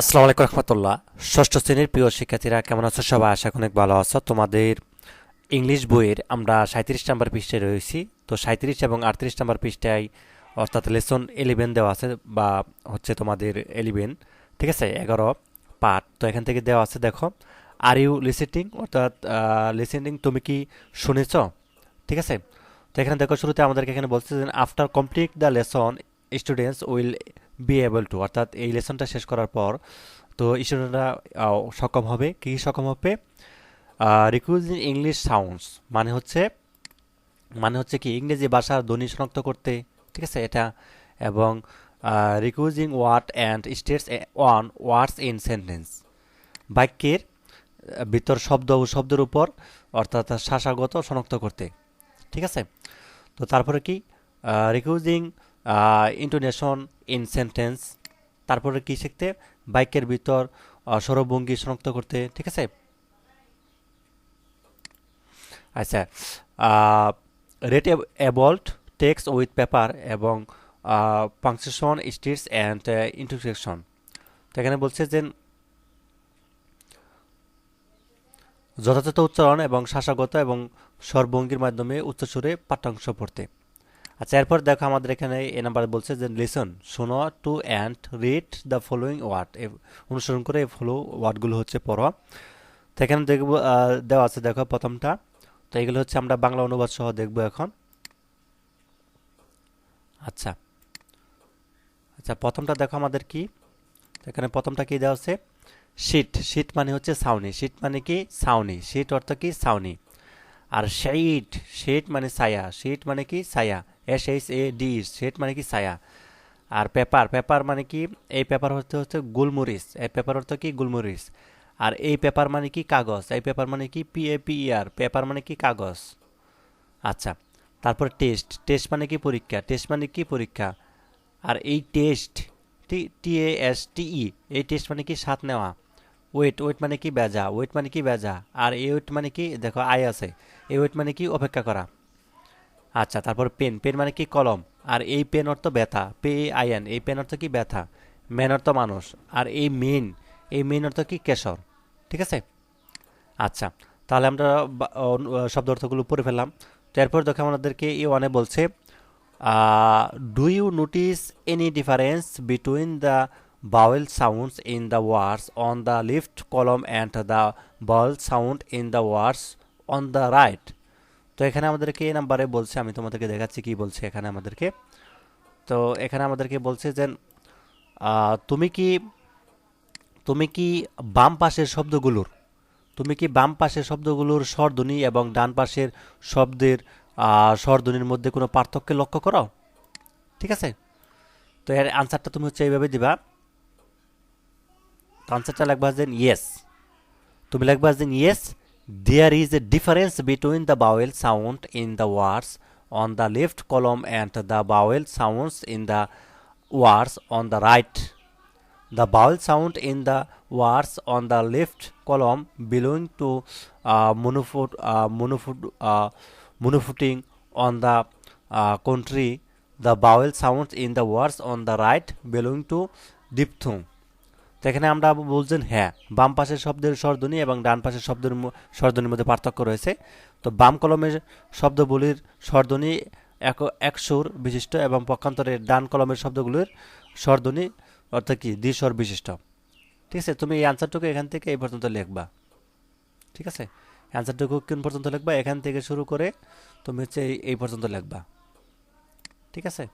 আসসালামু আলাইকুম রহমতুল্লাহ। ষষ্ঠ শ্রেণির প্রিয় শিক্ষার্থীরা, কেমন আছো? সবাই আশা অনেক ভালো আছো। তোমাদের ইংলিশ বইয়ের আমরা সাঁত্রিশ নাম্বার পৃষ্ঠায় রয়েছি। তো সাঁত্রিশ এবং আটত্রিশ নাম্বার পৃষ্ঠায় অর্থাৎ লেসন এলিভেন দেওয়া আছে বা হচ্ছে তোমাদের এলিভেন ঠিক আছে? এগারো পার্ট তো এখান থেকে দেওয়া আছে, দেখো আর ইউ লিসেটিং অর্থাৎ লিসেনিং তুমি কি শুনেছ? ঠিক আছে? তো এখানে দেখো, শুরুতে আমাদেরকে এখানে বলছে after complete the lesson students will be able to অর্থাৎ এই লেসনটা শেষ করার পর, তো স্টুডেন্টরা সক্ষম হবে। কী সক্ষম হবে? রিকুইজিং ইংলিশ সাউন্ডস মানে হচ্ছে মানে হচ্ছে কি, ইংরেজি ভাষার ধ্বনি শনাক্ত করতে, ঠিক আছে? এটা, এবং requiring word and states one words in sentence বাক্যের ভিতর শব্দ ও শব্দের উপর, অর্থাৎ শাসাগত শনাক্ত করতে, ঠিক আছে? তো তারপরে কি? রিকুইজিং ইন্টোনেশন ইন সেন্টেন্স তারপরে কি শিখতে? বাইকের ভিতর স্বরভঙ্গি শনাক্ত করতে, ঠিক আছে? আচ্ছা rate about text with paper এবং পাংচুয়েশন স্টিটস অ্যান্ড ইন্টারসেকশন তো এখানে বলছে যে, যথাযথ উচ্চারণ এবং শাসাগত এবং স্বরভঙ্গির মাধ্যমে উচ্চস্বরে পাঠ্যাংশ পড়তে। আচ্ছা এরপর দেখো আমাদের এখানে এ নাম্বার বলছে যে লিসন শোনো to and read the following word অনুসরণ করে এই ফলো ওয়ার্ডগুলো হচ্ছে পড়ো। তো এখানে দেখব দেওয়া আছে দেখো প্রথমটা। তো এগুলো হচ্ছে আমরা বাংলা অনুবাদ সহ দেখব এখন। আচ্ছা। আচ্ছা প্রথমটা দেখো আমাদের কি? এখানে প্রথমটা কি দেওয়া আছে? শীট শীট মানে হচ্ছে সাউনি শীট মানে কি? সাউনি শীট অর্থ কি? সাউনি আর শেট শেট মানে ছায়া। শেট মানে কি? ছায়া। এস এইচ এ ডি শেট মানে কি ছায়া আর পেপার পেপার মানে কি এই পেপার হচ্ছে হচ্ছে গুলমরিচ এই পেপার অর্থ কি গুলমরিচ আর এই পেপার মানে কি কাগজ এই পেপার মানে কি P A P R paper মানে কি কাগজ আচ্ছা তারপর টেস্ট টেস্ট মানে কি পরীক্ষা টেস্ট মানে কি পরীক্ষা আর এই test T T A S T ই এই টেস্ট মানে কি স্বাদ নেওয়া ওয়েট ওয়েট মানে কি বেজা ওয়েট মানে কি বেজা আর এই ওয়েট মানে কি দেখো আই আছে এই ওয়েট মানে কি অপেক্ষা করা আচ্ছা তারপর পেন। পেন মানে কি? কলম। আর এই পেন অর্থ ব্যথা। পে আই এন এই পেন অর্থ কি? ব্যথা। মেন অর্থ মানুষ। আর এই মেন এই মেন অর্থ কি? কেশর। ঠিক আছে? আচ্ছা তাহলে আমরা শব্দ অর্থগুলো পড়ে ফেললাম। তো এরপর দেখো আমাদেরকে এই ওয়ানে বলছে do you notice any difference between the vowel sounds in the words on the left column and the vowel sound in the words on the right? তো এখানে আমাদেরকে এই নাম্বারে বলছে, আমি তোমাদেরকে দেখাচ্ছি কি বলছে এখানে আমাদেরকে। তো এখানে আমাদেরকে বলছে যে তুমি কি তুমি কি বাম পাশের শব্দগুলোর, তুমি কি বাম পাশের শব্দগুলোর স্বরধ্বনি এবং ডান পাশের শব্দের স্বরধ্বনির মধ্যে কোনো পার্থক্য লক্ষ্য করো? ঠিক আছে? তো এর আনসারটা তুমি হচ্ছে এইভাবে দিবা। আনসারটা লিখবা যে ইয়েস তুমি লিখবা যে yes There is a difference between the vowel sound in the words on the left column and the vowel sounds in the words on the right. The vowel sound in the words on the left column belong to uh, monophot, uh, uh, on the uh. The vowel sounds in the words on the right belong to diphthong. তো এখানে আমরা বলছেন হ্যাঁ বাম পাশের শব্দের স্বরধ্বনি এবং ডান পাশের শব্দের স্বরধ্বনির মধ্যে পার্থক্য রয়েছে। তো বাম কলমের শব্দগুলির স্বরধ্বনি এক এক সুর বিশিষ্ট এবং পক্ষান্তরে ডান কলমের শব্দগুলির স্বরধ্বনি অর্থাৎ কি, দ্বিস্বর বিশিষ্ট। ঠিক আছে? তুমি এই অ্যান্সারটুকু এখান থেকে এই পর্যন্ত লিখবা। ঠিক আছে? অ্যান্সারটুকু কোন পর্যন্ত লিখবা? এখান থেকে শুরু করে তুমি হচ্ছে এই পর্যন্ত লিখবা। ঠিক আছে?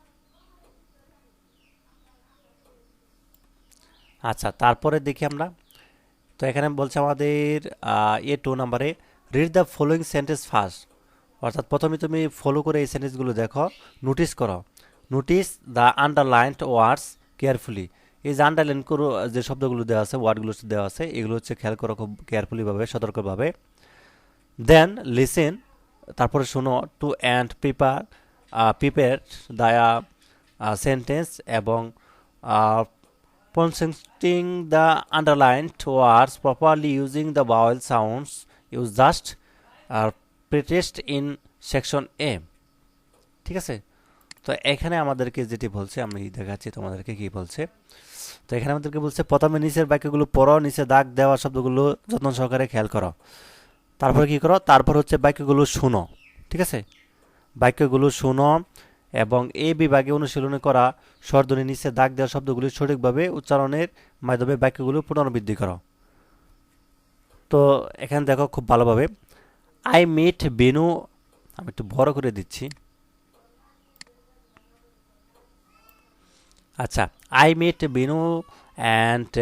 আচ্ছা তারপরে দেখি আমরা। তো এখানে বলছে আমাদের এ টু নাম্বারে read the following sentence first অর্থাৎ প্রথমে তুমি ফলো করে এই সেন্টেন্সগুলো দেখো নোটিস করো। Notice the underlined words carefully এই যে আন্ডারলাইন করো, যে শব্দগুলো দেওয়া আছে ওয়ার্ডগুলো দেওয়া আছে, এগুলো হচ্ছে খেয়াল করো খুব কেয়ারফুলিভাবে সতর্কভাবে। দেন লিসেন তারপরে শোনো to and prepare prepare the sentence এবং pronouncing the underline words properly using the vowel sounds use just pretest in section A ঠিক আছে? তো এখানে আমাদেরকে যেটি বলছে, আমি দেখাচ্ছি তোমাদেরকে কি বলছে। তো এখানে আমাদেরকে বলছে, প্রথমে নিচের বাক্যগুলো পড়ো, নিচে দাগ দেওয়া শব্দগুলো যত্ন সহকারে খেয়াল করো। তারপর কি করো? তারপর হচ্ছে বাক্যগুলো শুনো। ঠিক আছে? বাক্যগুলো শুনো এবং এ বিভাগে অনুশীলনে করা স্বরধ্বনি নিচে দাগ দেওয়া শব্দগুলি সঠিকভাবে উচ্চারণের মাধ্যমে বাক্যগুলো পুনরাবৃত্তি করো। তো এখানে দেখো খুব ভালোভাবে। আই মিট বেনু আমি একটু বড় করে দিচ্ছি। আচ্ছা I met Benu and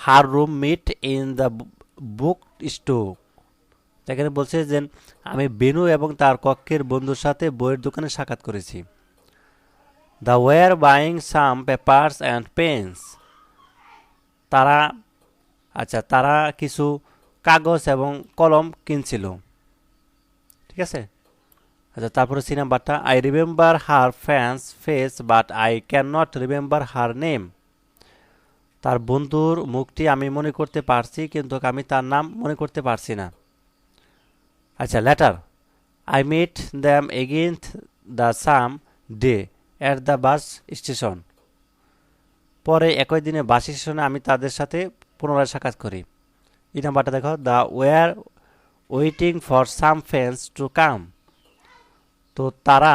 her roommate in the book এখানে বলছে যে, আমি বেনু এবং তার কক্ষের বন্ধুর সাথে বইয়ের দোকানে সাক্ষাৎ করেছি। They were buying some papers and pens তারা আচ্ছা তারা কিছু কাগজ এবং কলম কিনছিল। ঠিক আছে? আচ্ছা তারপরে সি নাম্বারটা I remember her friend's face but I can not remember her name তার বন্ধুর মুখটি আমি মনে করতে পারছি, কিন্তু আমি তার নাম মনে করতে পারছি না। আচ্ছা later I met them again the same day at the bus station পরে একই দিনে বাস স্টেশনে আমি তাদের সাথে পুনরায় সাক্ষাৎ করি। এই নাম্বারটা দেখো they were waiting for some friends to come তো তারা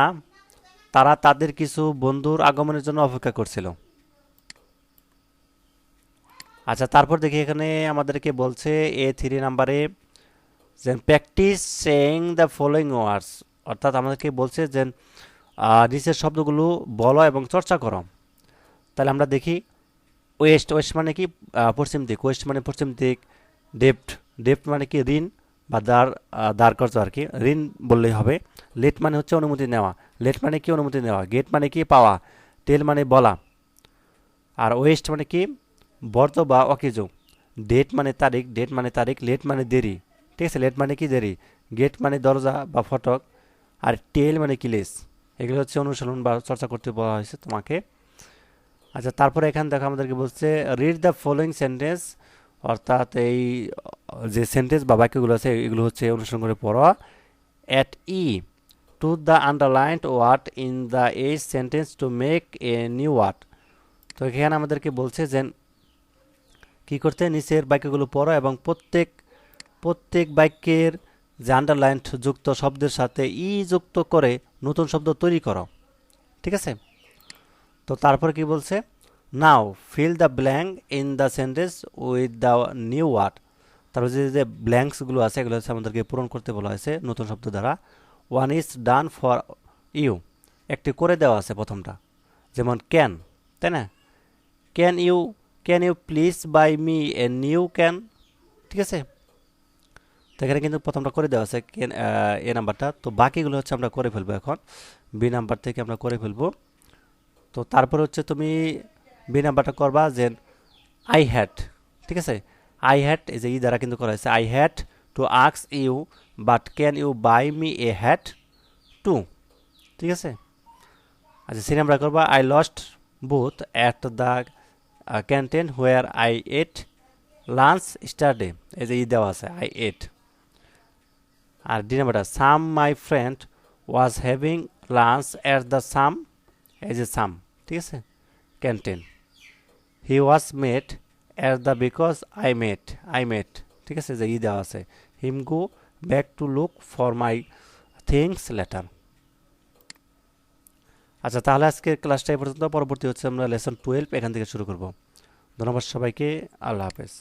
তারা তাদের কিছু বন্ধুর আগমনের জন্য অপেক্ষা করছিল। আচ্ছা তারপর দেখি এখানে আমাদেরকে বলছে এ থ্রি নাম্বারে যে practice saying the following words অর্থাৎ আমাদেরকে বলছে যে নিচের শব্দগুলো বলো এবং চর্চা করো। তাহলে আমরা দেখি ওয়েস্ট ওয়েস্ট মানে কি? পশ্চিম দিক। ওয়েস্ট মানে পশ্চিম দিক ডেপ্ট ডেপ্ট মানে কি? ঋণ বা দাঁড় দাঁড় করছ আর কি। ঋণ বললেই হবে। লেট মানে হচ্ছে অনুমতি নেওয়া। লেট মানে কি? অনুমতি নেওয়া। গেট মানে কি? পাওয়া। টেল মানে বলা। আর ওয়েস্ট মানে কি? বর্ত বা অকেজো। ডেট মানে তারিখ। ডেট মানে তারিখ। লেট মানে দেরি। ঠিক আছে লেট মানে কি দেরি গেট মানে দরজা বা ফটক, আর টেল মানে কি লেস এগুলো হচ্ছে অনুশীলন বা চর্চা করতে বলা হয়েছে তোমাকে। আচ্ছা তারপরে এখানে দেখো আমাদেরকে বলছে রিড দ্য ফলোয়িং সেন্টেন্স অর্থাৎ এই, যে সেন্টেন্স বা বাক্যগুলো আছে, এগুলো হচ্ছে অনুসরণ করে পড়া। Add E to the underlined word in the এই sentence to make a new word তো এখানে আমাদেরকে বলছে যে, কী করতে? নিচের বাক্যগুলো পড়ো এবং প্রত্যেক প্রত্যেক বাক্যের যে আন্ডারলাইন যুক্ত শব্দের সাথে ই যুক্ত করে নতুন শব্দ তৈরি করো। ঠিক আছে? তো তারপর কি বলছে? Now fill the blank in the sentence with the new word তারপর যে যে ব্ল্যাঙ্কসগুলো আছে, এগুলো হচ্ছে আমাদেরকে পূরণ করতে বলা হয়েছে নতুন শব্দ দ্বারা। One is done for you একটি করে দেওয়া আছে প্রথমটা। যেমন ক্যান তাই না? Can you can you please buy me a new can ঠিক আছে? তো এখানে কিন্তু প্রথমটা করে দেওয়া আছে এ নাম্বারটা। তো বাকিগুলো হচ্ছে আমরা করে ফেলব এখন। বি নাম্বার থেকে আমরা করে ফেলব। তো তারপর হচ্ছে তুমি বি নাম্বারটা করবা যে আই হ্যাট ঠিক আছে? আই হ্যাট এই যে ই দ্বারা কিন্তু করা হয়েছে। I hat to আক্স you but can you buy me a hat too ঠিক আছে? আচ্ছা সি নাম্বার করবা। I lost booth at the canteen where I ate lunch yesterday এই যে ই দেওয়া আছে আই এট আর ডি নাম্বারটা some my friend was having lunch at the same age a same ঠিক আছে? Canteen he was met at the because I met I met ঠিক আছে? যে ই দেওয়া আছে। Him go back to look for my things later আচ্ছা তাহলে আজকে ক্লাসটা এ পর্যন্ত। পরবর্তী হচ্ছে আমরা লেসন টুয়েলভ, এখান থেকে শুরু করব। ধন্যবাদ সবাইকে। আল্লাহ হাফেজ।